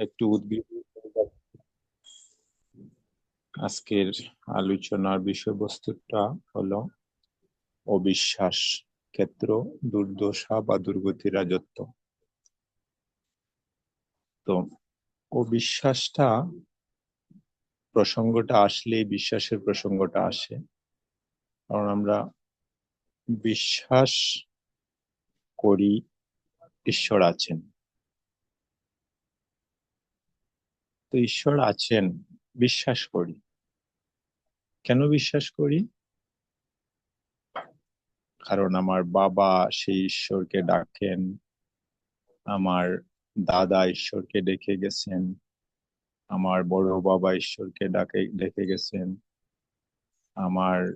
একটু উদ্গ্রীব আজকের আলোচনার বিষয়বস্তুটা হলো অবিশ্বাস, ক্ষেত্র, দুর্দশা বা দুর্গতি রাজত্ব। তো অবিশ্বাসটা প্রসঙ্গটা আসলে বিশ্বাসের প্রসঙ্গটা আসে। কারণ আমরা বিশ্বাস করি ঈশ্বর আছেন তো ঈশ্বর আছেন, বিশ্বাস করি। কেন বিশ্বাস করি? কারণ আমার বাবা সেই ঈশ্বরকে ডাকেন, আমার দাদা ঈশ্বরকে ডেকে গেছেন, আমার বড় বাবা ঈশ্বরকে ডাকে, ডেকে গেছেন, আমার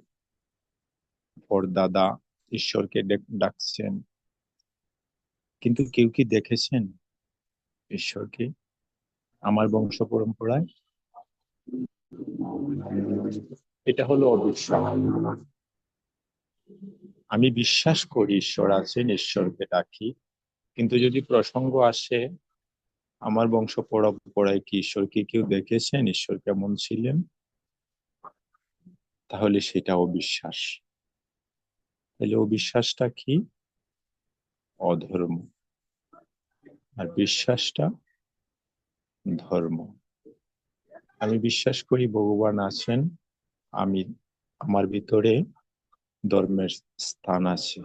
দাদা ঈশ্বরকে ডাকছেন। কিন্তু কেউ কি দেখেছেন ঈশ্বরকে? আমার বংশ পরম্পরায় এটা হলো অবিশ্বাস আমি বিশ্বাস করি ঈশ্বর আছেন, ঈশ্বরকে ডাকি কিন্তু যদি প্রসঙ্গ আসে, আমার বংশ পরম্পরায় কি ঈশ্বরকে কেউ দেখেছেন? ঈশ্বর কেমন ছিলেন? তাহলে সেটা অবিশ্বাস। তাহলে অবিশ্বাসটা কি? অধর্ম। আর বিশ্বাসটা ধর্ম। আমি বিশ্বাস করি ভগবান আছেন, আমি আমার ভিতরে ধর্মের স্থান আছে।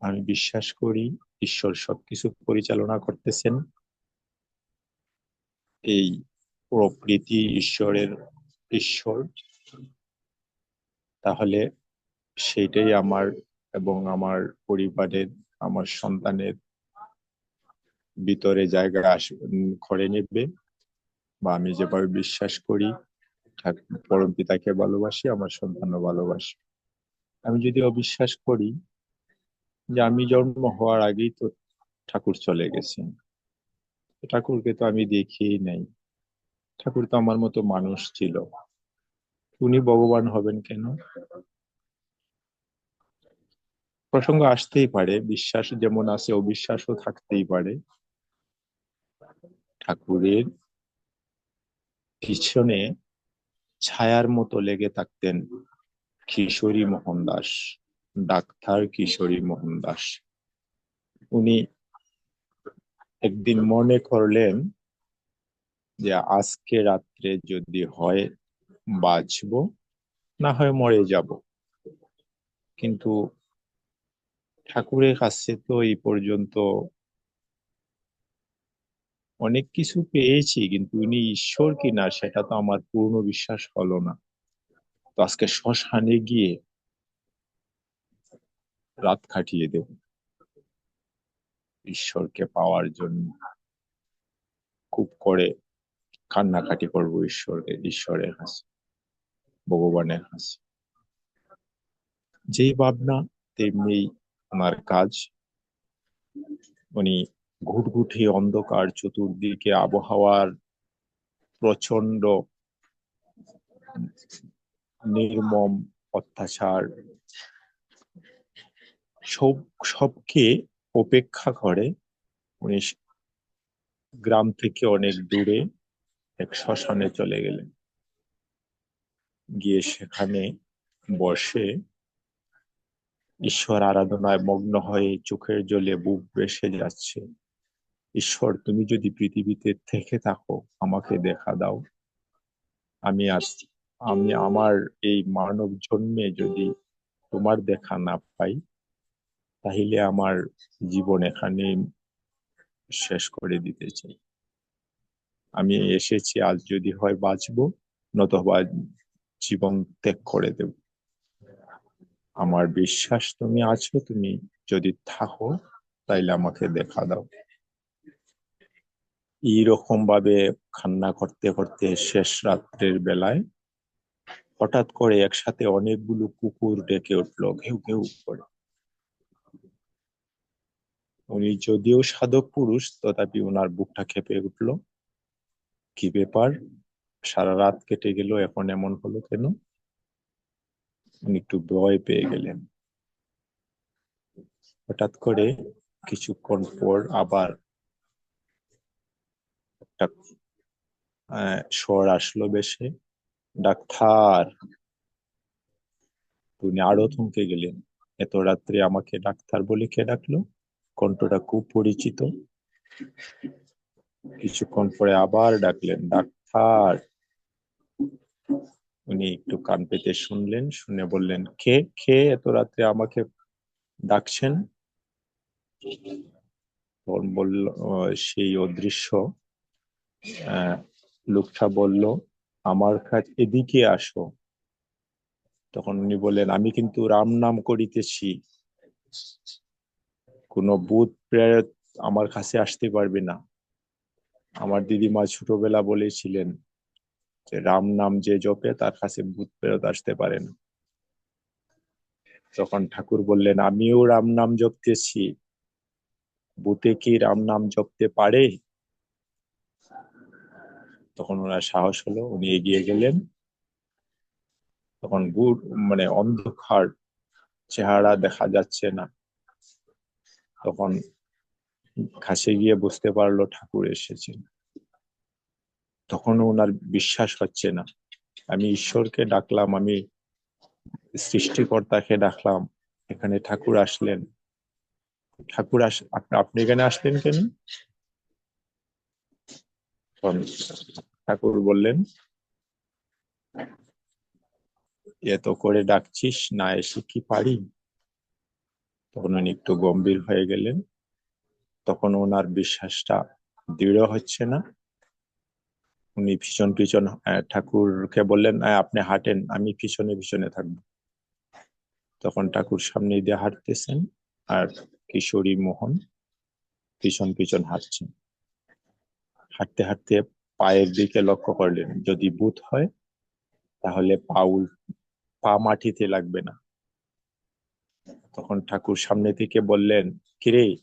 আমি বিশ্বাস করি ঈশ্বর সবকিছু পরিচালনা করতেছেন। এই প্রকৃতি ঈশ্বরের ঈশ্বর। তাহলে সেইটাই আমার এবং আমার পরিবারের, আমার সন্তানের ভিতরে জায়গা আস করে নেবে বা আমি যেভাবে বিশ্বাস করি পরম পিতাকে ভালোবাসি, আমার সন্তানও ভালোবাসি। আমি যদি অবিশ্বাস করি যে আমি জন্ম হওয়ার আগেই তো ঠাকুর চলে গেছেন। ঠাকুরকে তো আমি দেখিই নাই। ঠাকুর তো আমার মতো মানুষ ছিল। উনি ভগবান হবেন কেন? প্রসঙ্গ আসতেই পারে, বিশ্বাস যেমন আছে, অবিশ্বাসও থাকতেই পারে। ঠাকুরের পিছনে ছায়ার মতো লেগে থাকতেন কিশোরী মোহন দাস ডাক্তার কিশোরী মোহন দাস উনি একদিন মনে করলেন যে, আজকে রাত্রে যদি হয় বাঁচব, না হয় মরে যাব। কিন্তু ঠাকুরের কাছে তো এই পর্যন্ত অনেক কিছু পেয়েছি, কিন্তু উনি ঈশ্বর কিনা সেটা তো আমার পূর্ণ বিশ্বাস হলো না। তো আজকে শ্মশানে গিয়ে রাত খাটিয়ে দেব। ঈশ্বরকে পাওয়ার জন্য খুব করে কান্নাকাটি করব ঈশ্বরকে, ঈশ্বরের কাছে ভগবানের কাছে যেই ভাবনা, তেমনি আমার কাজ। উনি ঘুটঘুটি অন্ধকার চতুর্দিকে আবহাওয়ার প্রচণ্ড নির্মম অত্যাচার। সব, সবকে উপেক্ষা করে উনি গ্রাম থেকে অনেক দূরে এক শ্মশানে চলে গেলেন। গিয়ে সেখানে বসে ঈশ্বর আরাধনায় মগ্ন হয়ে চোখের জলে বুক বেসে যাচ্ছে। ঈশ্বর, তুমি যদি পৃথিবীতে থেকে থাকো, আমাকে দেখা দাও। আমি আজ, আমি আমার এই মানব জন্মে যদি তোমার দেখা না পাই, তাহলে আমার জীবন এখানে শেষ করে দিতে চাই। আমি এসেছি, আজ যদি হয় বাঁচবো, নতবা জীবন ত্যাগ করে দেব। আমার বিশ্বাস, তুমি আছো, তুমি যদি থাকো, তাইলে আমাকে দেখা দাও। এইরকম ভাবে খান্না করতে করতে শেষ রাত্রের বেলায় হঠাৎ করে একসাথে অনেকগুলো কুকুর ডেকে উঠল, ঘেউ ঘেউ করে। উনি যদিও সাধক পুরুষ, তথাপি ওনার বুকটা খেপে উঠল। কি ব্যাপার? সারা রাত কেটে গেল, এখন এমন হলো কেন? উনি একটু ভয় পেয়ে গেলেন। হঠাৎ করে কিছুক্ষণ পর আবার একটা স্বর আসলো বেশে। ডাক্তার উনি আরও থমকে গেলেন এত রাত্রে আমাকে ডাক্তার বলে কে ডাকলো? কণ্ঠটা খুব পরিচিত। কিছুক্ষণ পরে আবার ডাকলেন, ডাক্তার। উনি একটু কান পেতে শুনলেন, শুনে বললেন, কে কে এত রাত্রে আমাকে ডাকছেন? বলল সেই অদৃশ্য। লোকটা বলল, আমার কাছে এদিকে আসো। তখন উনি বললেন, আমি কিন্তু রাম নাম করিতেছি। কোনো ভূত প্রেরত আমার কাছে আসতে পারবে না। আমার দিদিমা ছোটবেলা বলেছিলেন যে, রাম নাম যে জপে, তার কাছে ভূত প্রেরত আসতে পারে না। তখন ঠাকুর বললেন, আমিও রাম নাম জপতেছি। ভূতে কি রাম নাম জপতে পারে? তখন ওনার সাহস হলো, উনি এগিয়ে গেলেন। তখন গুড় মানে অন্ধকার চেহারা দেখা যাচ্ছে না। তখন কাছে গিয়ে বুঝতে পারল, ঠাকুর এসেছেন। তখন ওনার বিশ্বাস হচ্ছে না। আমি ঈশ্বরকে ডাকলাম, আমি সৃষ্টিকর্তাকে ডাকলাম, এখানে ঠাকুর আসলেন। ঠাকুর আস, আপনি এখানে আসলেন কেন? ঠাকুর বললেন, এত করে ডাকছিস, না এসে কি পারি? তখন উনি একটু গম্ভীর হয়ে গেলেন। তখন ওনার বিশ্বাসটা দৃঢ় হচ্ছে না। উনি ভীষণ পিছন ঠাকুরকে বললেন আপনি হাঁটেন, আমি পিছনে পিছনে থাকব। তখন ঠাকুর সামনে দিয়ে হাঁটতেছেন, আর কিশোরী মোহন পিছন পিছন হাঁটছেন। হাঁটতে হাঁটতে পায়ের দিকে লক্ষ্য করলেন। যদি বুথ হয়, তাহলে পাউল পা মাটিতে লাগবে না। তখন ঠাকুর সামনে থেকে বললেন, কিরে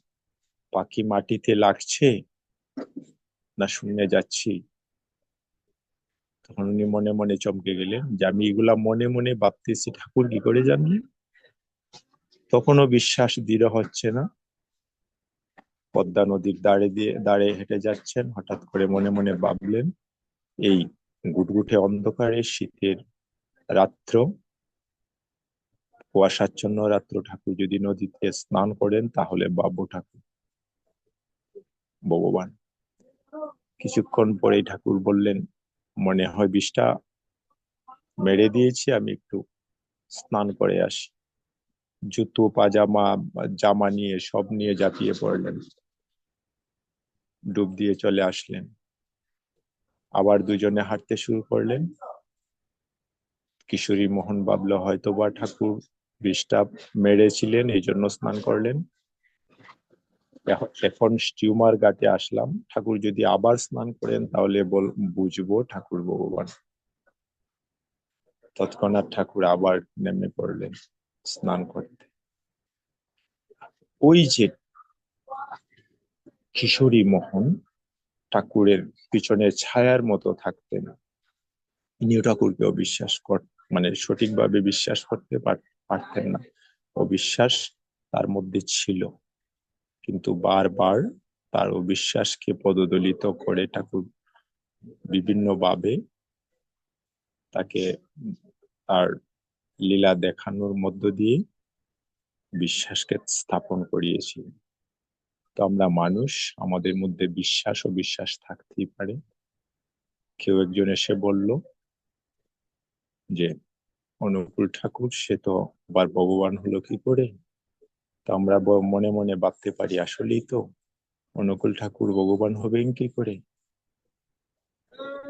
পাখি মাটিতে লাগছে? না শুনে যাচ্ছি। তখন উনি মনে মনে চমকে গেলেন, যে আমি এগুলা মনে মনে ভাবতেছি, ঠাকুর কি করে জানলেন? তখনও বিশ্বাস দৃঢ় হচ্ছে না। পদ্মা নদীর দাঁড়ে দিয়ে দাঁড়ে হেঁটে যাচ্ছেন। হঠাৎ করে মনে মনে ভাবলেন, এই গুটগুটে অন্ধকারে শীতের রাত্র, কুয়াশাচ্ছন্ন রাত্র, ঠাকুর যদি নদীতে স্নান করেন, তাহলে বাবু ঠাকুর ভগবান। কিছুক্ষণ পরেই ঠাকুর বললেন, মনে হয় বিষটা মেরে দিয়েছি, আমি একটু স্নান করে আসি। জুতো, পাজামা, জামা নিয়ে, সব নিয়ে জাপিয়ে পড়লেন। ডুব দিয়ে চলে আসলেন। আবার দুজনে হাঁটতে শুরু করলেন। কিশোরী মোহন ভাবলো হয়তো বা ঠাকুর বিষটা মেরেছিলেন এই জন্য স্নান করলেন। এখ- এখন টিউমার ঘাটে আসলাম। ঠাকুর যদি আবার স্নান করেন, তাহলে বুঝব ঠাকুর ভগবান। তৎক্ষণাৎ ঠাকুর আবার নেমে পড়লেন। স্নান করতে। ওই যে কিশোরী মোহন ঠাকুরের পিছনে ছায়ার মতো থাকতেন ইনিও ঠাকুরকে অবিশ্বাস কর মানে সঠিকভাবে বিশ্বাস করতে পারতেন না। অবিশ্বাস তার মধ্যে ছিল। কিন্তু বারবার তার অবিশ্বাসকে পদদলিত করে ঠাকুর বিভিন্নভাবে তাকে তার লীলা দেখানোর মধ্য দিয়ে বিশ্বাসকে স্থাপন করিয়েছিলেন তো আমরা মানুষ, আমাদের মধ্যে বিশ্বাস ও বিশ্বাস থাকতেই পারে। কেউ একজন এসে বলল যে, অনুকূল ঠাকুর, সে তো আবার ভগবান হলো কি করে? তো আমরা মনে মনে ভাবতে পারি, আসলেই তো অনুকূল ঠাকুর ভগবান হবেন কি করে?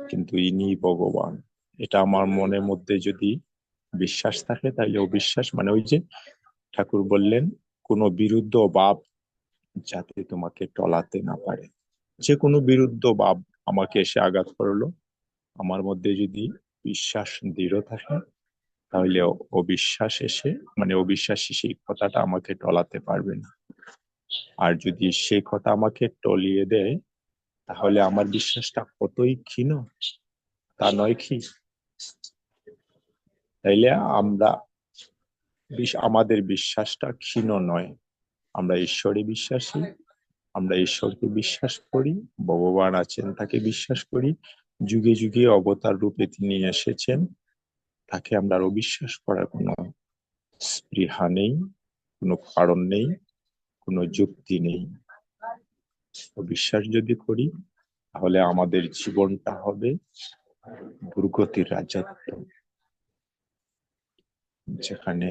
কিন্তু ইনি ভগবান। এটা আমার মনের মধ্যে যদি বিশ্বাস থাকে তাহলে অবিশ্বাস। মানে ওই যে ঠাকুর বললেন, কোনো বিরুদ্ধ বাপ যাতে তোমাকে টলাতে না পারে। যে কোনো বিরুদ্ধ বাপ আমাকে এসে আঘাত করল, আমার মধ্যে যদি বিশ্বাস দৃঢ় থাকে তাহলে অবিশ্বাস এসে মানে অবিশ্বাসী সেই কথাটা আমাকে টলাতে পারবে না। আর যদি সেই কথা আমাকে টলিয়ে দেয়, তাহলে আমার বিশ্বাসটা কতই ক্ষীণ, তা নয় কি? তাইলে আমরা আমাদের বিশ্বাসটা ক্ষীণ নয়। আমরা ঈশ্বরে বিশ্বাসী, আমরা ঈশ্বরকে বিশ্বাস করি, ভগবান আছেন তাকে বিশ্বাস করি। যুগে যুগে অবতার রূপে তিনি এসেছেন, তাকে আমরা আরও বিশ্বাস করার কোনো স্পৃহা নেই, কোনো কারণ নেই, কোনো যুক্তি নেই। বিশ্বাস যদি করি, তাহলে আমাদের জীবনটা হবে দুর্গতির রাজত্ব। যেখানে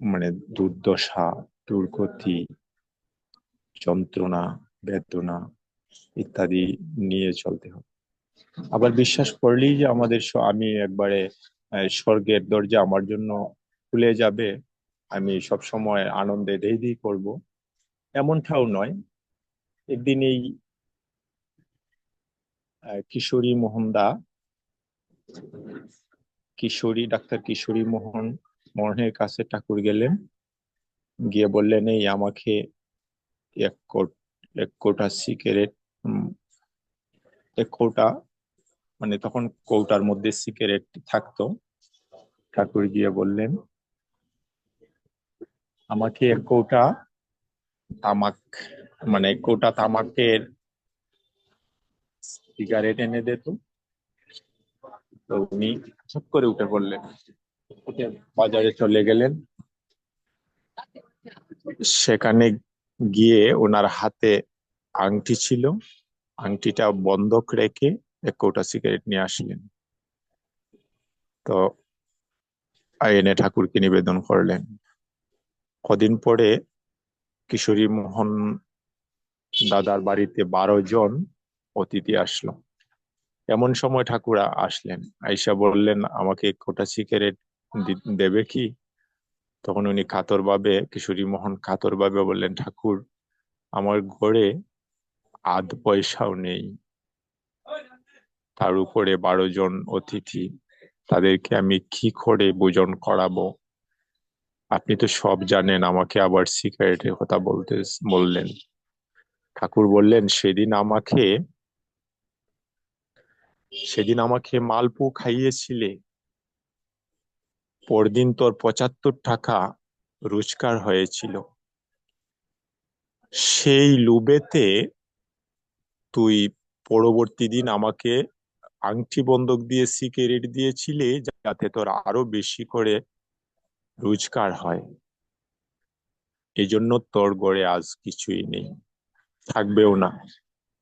মানে দুর্দশা, দুর্গতি, যন্ত্রণা, বেদনা ইত্যাদি নিয়ে চলতে হবে আবার বিশ্বাস করলেই যে আমাদের আমি একবারে স্বর্গের দরজা আমার জন্য খুলে যাবে, আমি সব সময় আনন্দে দেই করব, এমনটাও নয়। একদিন এই কিশোরী মোহনদা কিশোরী, ডাক্তার কিশোরী মোহন মোহনের কাছে ঠাকুর গেলেন। গিয়ে বললেন, এই আমাকে এক কোট, এক কোটা সিগারেট এক কোটা মানে তখন কৌটার মধ্যে সিগারেট থাকতো। ঠাকুর গিয়ে বললেন, আমাকে এক কৌটা তামাক মানে এক কৌটা তামাকের সিগারেট এনে দিত তো উনি চুপ করে উঠে পড়লেন। বাজারে চলে গেলেন। সেখানে গিয়ে ওনার হাতে আংটি ছিল। আংটিটা বন্ধক রেখে এক কৌটা সিগারেট নিয়ে আসলেন। তো এনে ঠাকুরকে নিবেদন করলেন। কদিন পরে কিশোরী মোহন দাদার বাড়িতে বারো জন অতিথি আসলো। এমন সময় ঠাকুর আসলেন। আইসা বললেন, আমাকে কোটা সিগারেট দেবে কি? তখন উনি কাতর ভাবে কিশোরী মোহন কাতর ভাবে বললেন, ঠাকুর, আমার ঘরে আধ পয়সাও নেই। তার উপরে বারো জন অতিথি, তাদেরকে আমি কি করে ভোজন করাবো? আপনি তো সব জানেন, আমাকে আবার সিগারেটের কথা বলতে, বললেন। ঠাকুর বললেন, সেদিন আমাকে সেদিন আমাকে মালপু খাইয়েছিলে। পরদিন তোর পঁচাত্তর টাকা রোজগার হয়েছিল। সেই লুবেতে তুই পরবর্তী দিন আমাকে আংটি বন্ধক দিয়ে সিগারেট দিয়েছিলে যাতে তোর আরও বেশি করে রোজগার হয়। এজন্য তোর গড়ে আজ কিছুই নেই। থাকবেও না,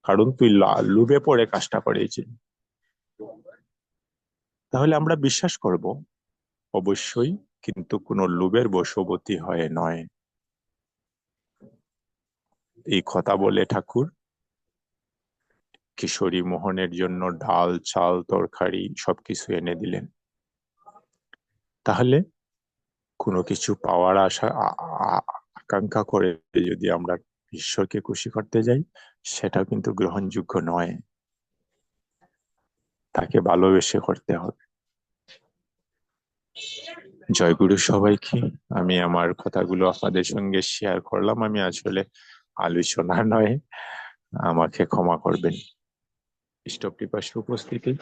কারণ তুই লুবে পড়ে কাজটা করেছিলি। তাহলে আমরা বিশ্বাস করব, অবশ্যই, কিন্তু কোনো লোভের বশবতী হয়ে নয়। এই কথা বলে ঠাকুর, কিশোরী মোহনের জন্য ডাল, চাল, তরকারি সবকিছু এনে দিলেন। তাহলে কোনো কিছু পাওয়ার আশা আকাঙ্ক্ষা করে যদি আমরা ঈশ্বরকে খুশি করতে যাই সেটা কিন্তু গ্রহণযোগ্য নয়। তাকে ভালোবেসে করতে হবে। জয়গুরু সবাইকে, আমি আমার কথাগুলো আপনাদের সঙ্গে শেয়ার করলাম। আমি আসলে আলোচনা নয়, আমাকে ক্ষমা করবেন। ইষ্টপ্রিপাশ উপস্থিতি